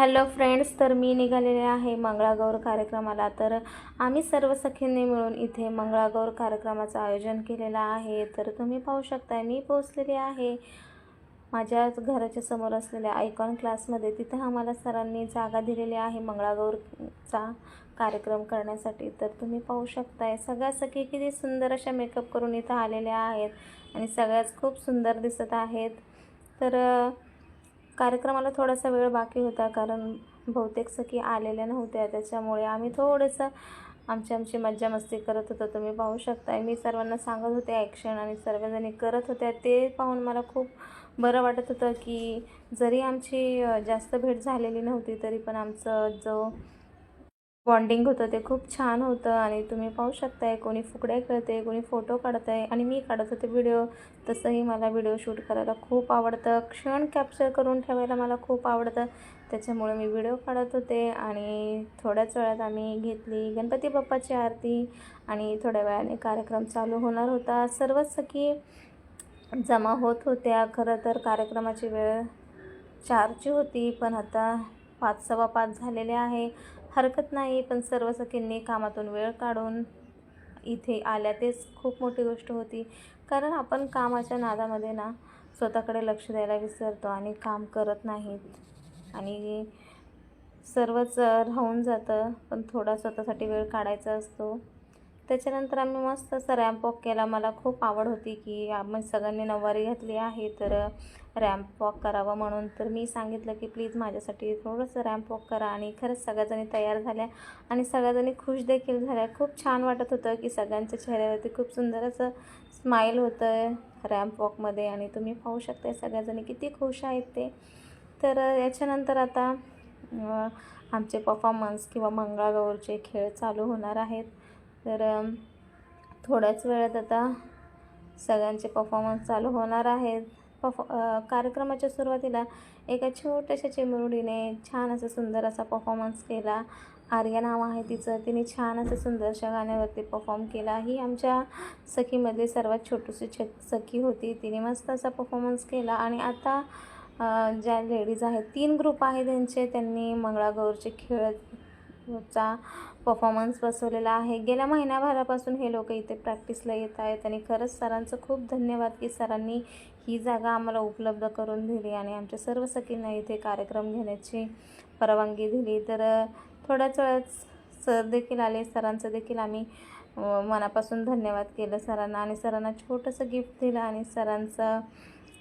Hello friends तर मी निघालेले आहे मंगळागौर कार्यक्रमाला. तर आम्ही सर्व सखींनी मिळून इथे मंगळागौर कार्यक्रमाचं आयोजन केलेलं आहे. तर तुम्ही पाहू शकता मी पोहोचलेली आहे. माझ्या घराच्या समोर असलेल्या आयकॉन क्लासमध्ये तिथं आम्हाला सरांनी जागा दिलेली आहे मंगळागौरचा कार्यक्रम करण्यासाठी. तर तुम्ही पाहू शकताय सगळ्या सखी किती सुंदर अशा मेकअप करून इथं आलेल्या आहेत आणि सगळ्याच खूप सुंदर दिसत आहेत. तर कार्यक्रमाला थोडासा वेळ बाकी होता कारण बहुतेक सखी आलेल्या नव्हत्या. त्याच्यामुळे आम्ही थोडंसं आमची आमची मज्जा मस्ती करत होतो. तुम्ही पाहू शकता मी सर्वांना सांगत होते ॲक्शन आणि सर्वजणी करत होत्या. ते पाहून मला खूप बरं वाटत होतं की जरी आमची जास्त भेट झालेली नव्हती तरी पण आमचं जो बॉन्डिंग होतं ते खूप छान होतं आणि तुम्ही पाहू शकताय कोणी फुगड्या खेळते कोणी फोटो काढत आहे आणि मी काढत होते व्हिडिओ तसंही मला व्हिडिओ शूट करायला खूप आवडतं. क्षण कॅप्चर करून ठेवायला मला खूप आवडतं. त्याच्यामुळे मी व्हिडिओ काढत होते आणि थोड्याच वेळात आम्ही घेतली गणपती बाप्पाची आरती आणि थोड्या वेळाने कार्यक्रम चालू होणार होता. सर्वच सखी जमा होत होत्या. खरं तर कार्यक्रमाची वेळ चारची होती पण आता पाच सव्वा पाच झालेले आहे. हरकत नाही पण सर्व सखींनी कामातून वेळ काढून इथे आल्या तेच खूप मोठी गोष्ट होती. कारण आपण कामाच्या नादामध्ये ना स्वतःकडे लक्ष द्यायला विसरतो आणि काम करत नाहीत. आणि सर्वच राहून जातं पण थोडा स्वतःसाठी वेळ काढायचा असतो. त्याच्यानंतर आम्ही मस्त असं रॅम्प वॉक केला. मला खूप आवड होती की आम्ही सगळ्यांनी नऊवारी घातली आहे तर रॅम्प वॉक करावं म्हणून. तर मी सांगितलं की प्लीज माझ्यासाठी थोडंसं रॅम्प वॉक करा आणि खरंच सगळ्याजणी तयार झाल्या आणि सगळ्याजणी खुश देखील झाल्या. खूप छान वाटत होतं की सगळ्यांच्या चेहऱ्यावरती खूप सुंदर असं स्माईल होतं रॅम्प वॉकमध्ये आणि तुम्ही पाहू शकता सगळ्याजणी किती खुश आहेत ते. तर याच्यानंतर आता आमचे परफॉर्मन्स किंवा मंगळागौरचे खेळ चालू होणार आहेत. तर थोड्याच वेळात आता सगळ्यांचे परफॉर्मन्स चालू होणार आहेत. पफ कार्यक्रमाच्या सुरुवातीला एका छोट्याशा चिमुरडीने छान असं सुंदर असा परफॉर्मन्स केला. आर्या नाव आहे तिचं. तिने छान असं सुंदरशा गाण्यावरती परफॉर्म केला. ही आमच्या सखीमधली सर्वात छोटीशी छ सखी होती. तिने मस्त असा परफॉर्मन्स केला. आणि आता ज्या लेडीज आहेत तीन ग्रुप आहे त्यांचे. त्यांनी मंगळागौरचे खेळचा परफॉर्मन्स बसवलेला आहे. गेल्या महिन्याभरापासून हे लोक इथे प्रॅक्टिसला येत आहेत आणि खरंच सरांचं खूप धन्यवाद की सरांनी ही जागा आम्हाला उपलब्ध करून दिली आणि आमच्या सर्व सखींना इथे कार्यक्रम घेण्याची परवानगी दिली. तर थोड्याच वेळात सर देखील आले सरांचं देखील आम्ही मनापासून धन्यवाद केलं सरांना आणि सरांना छोटंसं गिफ्ट दिलं आणि सरांचं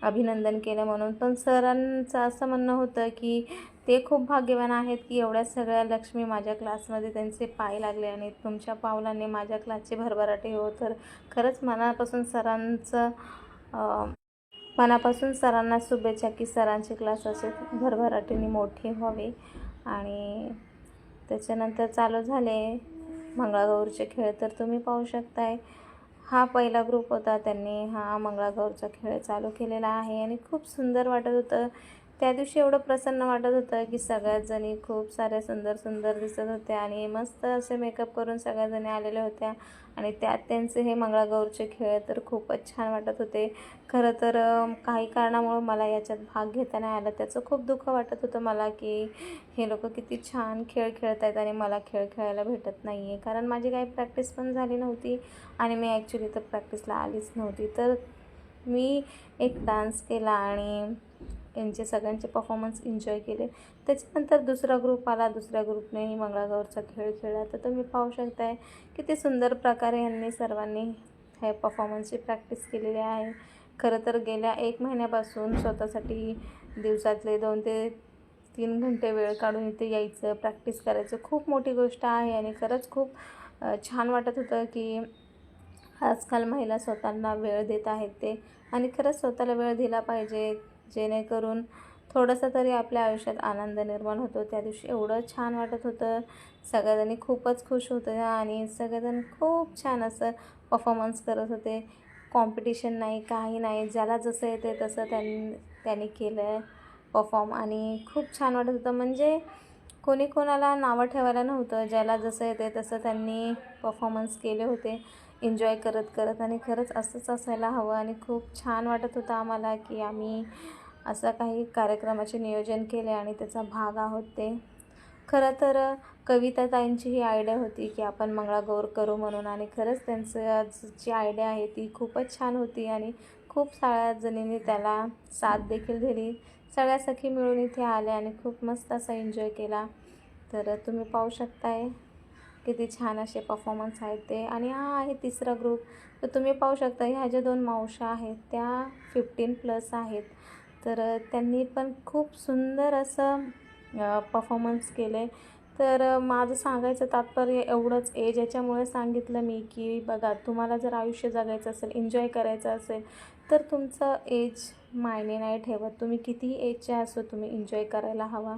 अभिनंदन केलं म्हणून. पण सरांचं असं म्हणणं होतं की ते खूप भाग्यवान आहेत की एवढ्या सगळ्या लक्ष्मी माझ्या क्लासमध्ये त्यांचे पाय लागले आणि तुमच्या पावलाने माझ्या क्लासची भरभराटे हो. तर खरंच मनापासून सरांचं मनापासून सरांना शुभेच्छा की सरांचे क्लास असे भरभराटीने मोठे व्हावे. आणि त्याच्यानंतर चालू झाले मंगळागौरचे खेळ. तर तुम्ही पाहू शकताय हा पहिला ग्रुप होता. त्यांनी हा मंगळागौरचा खेळ चालू केलेला आहे. आणि खूप सुंदर वाटत होतं. त्या दिवशी एवढं प्रसन्न वाटत होतं की सगळ्याजणी खूप साऱ्या सुंदर सुंदर दिसत होत्या आणि मस्त असे मेकअप करून सगळ्याजणी आलेल्या होत्या. आणि त्यात त्यांचे हे मंगळागौरचे खेळ तर खूपच छान वाटत होते. खरं तर काही कारणामुळं मला याच्यात भाग घेता नाही आला. त्याचं खूप दुःख वाटत होतं मला की हे लोक किती छान खेळ खेळत आहेत आणि मला खेळ खेळायला भेटत नाही आहे कारण माझी काही प्रॅक्टिस पण झाली नव्हती आणि मी ॲक्च्युली तर प्रॅक्टिसला आलीच नव्हती. तर मी एक डान्स केला आणि यांचे सगळ्यांचे परफॉर्मन्स एन्जॉय केले. त्याच्यानंतर दुसरा ग्रुप आला. दुसऱ्या ग्रुपनेही मंगळागौरचा खेळ खेळला. तर तुम्ही पाहू शकताय किती सुंदर प्रकारे यांनी सर्वांनी हे परफॉर्मन्सची प्रॅक्टिस केलेली आहे. खरं तर गेल्या एक महिन्यापासून स्वतःसाठी दिवसातले दोन ते तीन घंटे वेळ काढून इथे यायचं प्रॅक्टिस करायचं खूप मोठी गोष्ट आहे. आणि खरंच खूप छान वाटत होतं की आजकाल महिला स्वतःला वेळ देत आहेत ते. आणि खरंच स्वतःला वेळ दिला पाहिजे. जेणेकरून थोडंसं तरी आपल्या आयुष्यात आनंद निर्माण होतो. त्या दिवशी एवढं छान वाटत होतं. सगळ्याजणी खूपच खुश होते आणि सगळेजण खूप छान असं परफॉर्मन्स करत होते. कॉम्पिटिशन नाही काही नाही ज्याला जसं येते तसं त्यांनी त्यांनी केलं परफॉर्म आणि खूप छान वाटत होतं. म्हणजे कोणी कोणाला नावं ठेवायला नव्हतं. ज्याला जसं येते तसं त्यांनी परफॉर्मन्स केले होते. एन्जॉय करत करत आणि खरंच असंच असायला हवं आणि खूप छान वाटत होतं आम्हाला की आम्ही असं काही कार्यक्रमाचे नियोजन केले आणि त्याचा भाग आहोत ते. खरं तर कविता ताईंची ही आयडिया होती की आपण मंगळागौर करू म्हणून आणि खरंच त्यांचं जी आयडिया आहे ती खूपच छान होती आणि खूप साऱ्या जणींनी त्याला साथ देखील दिली. सगळ्या सखी मिळून इथे आल्या आणि खूप मस्त असा एन्जॉय केला. तर तुम्ही पाहू शकताय. किती छान असे परफॉर्मन्स आहेत ते. आणि हा आहे तिसरा ग्रुप तर तुम्ही पाहू शकता ह्या ज्या दोन मावशा आहेत त्या फिफ्टीन प्लस आहेत. तर त्यांनी पण खूप सुंदर असं परफॉर्मन्स केले तर माझं सांगायचं तात्पर्य एवढंच एज याच्यामुळे सांगितलं मी की बघा तुम्हाला जर आयुष्य जगायचं असेल एन्जॉय करायचं असेल तर तुमचं एज मायने नाही ठेवत. तुम्ही कितीही एजचे असो तुम्ही एन्जॉय करायला हवा.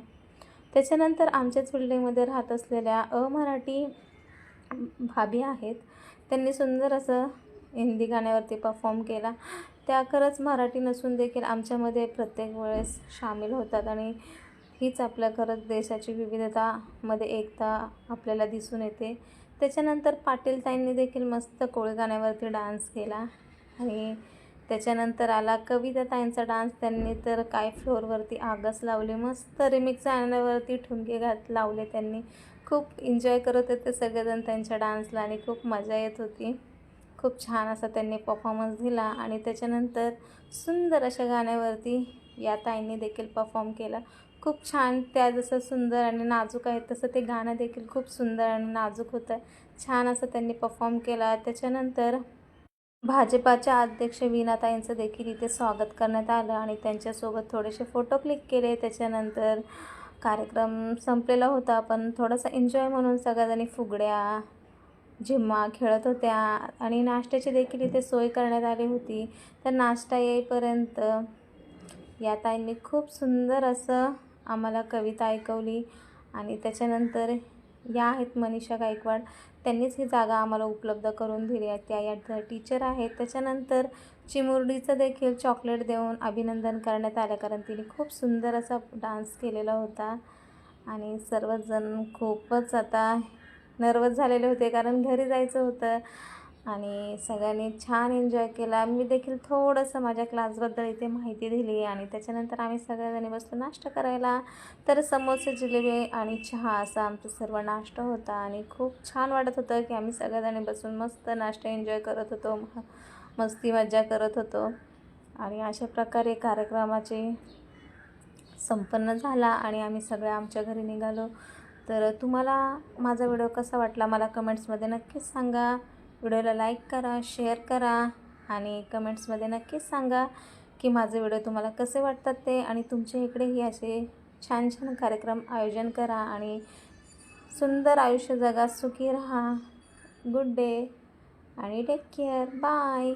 त्याच्यानंतर आमच्याच बिल्डिंगमध्ये राहत असलेल्या अमराठी भाभी आहेत. त्यांनी सुंदर असं हिंदी गाण्यावरती परफॉर्म केला. त्या खरंच मराठी नसून देखील आमच्यामध्ये प्रत्येक वेळेस सामील होतात आणि हीच आपल्या खरंच देशाची विविधतामध्ये एकता आपल्याला दिसून येते. त्याच्यानंतर पाटील ताईंनी देखील मस्त कोळी गाण्यावरती डान्स केला आणि त्याच्यानंतर आला कविता ताईंचा डान्स. त्यांनी तर काय फ्लोअरवरती आगस लावली मस्त रिमिक्स आणण्यावरती ठुमके घात लावले त्यांनी. खूप एन्जॉय करत होते सगळेजण त्यांच्या डान्सला आणि खूप मजा येत होती. खूप छान असा त्यांनी परफॉर्मन्स दिला आणि त्याच्यानंतर सुंदर अशा गाण्यावरती या ताईंनी देखील परफॉर्म केला. खूप छान त्या जसं सुंदर आणि नाजूक आहेत तसं ते गाणं देखील खूप सुंदर आणि नाजूक होतं. छान असं त्यांनी परफॉर्म केला. त्याच्यानंतर भाजपाच्या अध्यक्ष विनाताईंचं देखील इथे स्वागत करण्यात आलं आणि त्यांच्यासोबत थोडेसे फोटो क्लिक केले. त्याच्यानंतर कार्यक्रम संपलेला होता. पण थोडासा एन्जॉय म्हणून सगळ्याजणी फुगड्या झिम्मा खेळत होत्या आणि नाश्त्याची देखील इथे सोय करण्यात आली होती. तर नाश्ता येईपर्यंत या ताईंनी खूप सुंदर असं आम्हाला कविता ऐकवली आणि त्याच्यानंतर या आहेत मनीषा गायकवाड. त्यांनीच ही जागा आम्हाला उपलब्ध करून दिली आहे. त्या या टीचर आहेत. त्याच्यानंतर चिमुरडीचं देखील चॉकलेट देऊन अभिनंदन करण्यात आलं. कारण तिने खूप सुंदर असा डान्स केलेला होता. आणि सर्वजण खूपच आता नर्वस झालेले होते. कारण घरी जायचं होतं. आणि सगळ्यांनी छान एन्जॉय केला. मी देखील थोडंसं माझ्या क्लासबद्दल इथे माहिती दिली आणि त्याच्यानंतर आम्ही सगळ्याजणी बसलो नाश्ता करायला. तर समोसे जिलेबी आणि चहा असा आमचा सर्व नाश्ता होता आणि खूप छान वाटत होतं की आम्ही सगळ्याजणी बसून मस्त नाश्ता एन्जॉय करत होतो मस्ती मज्जा करत होतो. आणि अशा प्रकारे कार्यक्रमाचे संपन्न झाला आणि आम्ही सगळे आमच्या घरी निघालो. तर तुम्हाला माझा व्हिडिओ कसा वाटला मला कमेंट्समध्ये नक्कीच सांगा. व्हिडिओला लाईक करा शेअर करा आणि कमेंट्समध्ये नक्कीच सांगा की माझे व्हिडिओ तुम्हाला कसे वाटतात ते आणि तुमच्या इकडेही असे छान छान कार्यक्रम आयोजन करा आणि सुंदर आयुष्य जगा सुखी राहा. गुड डे आणि टेक केअर बाय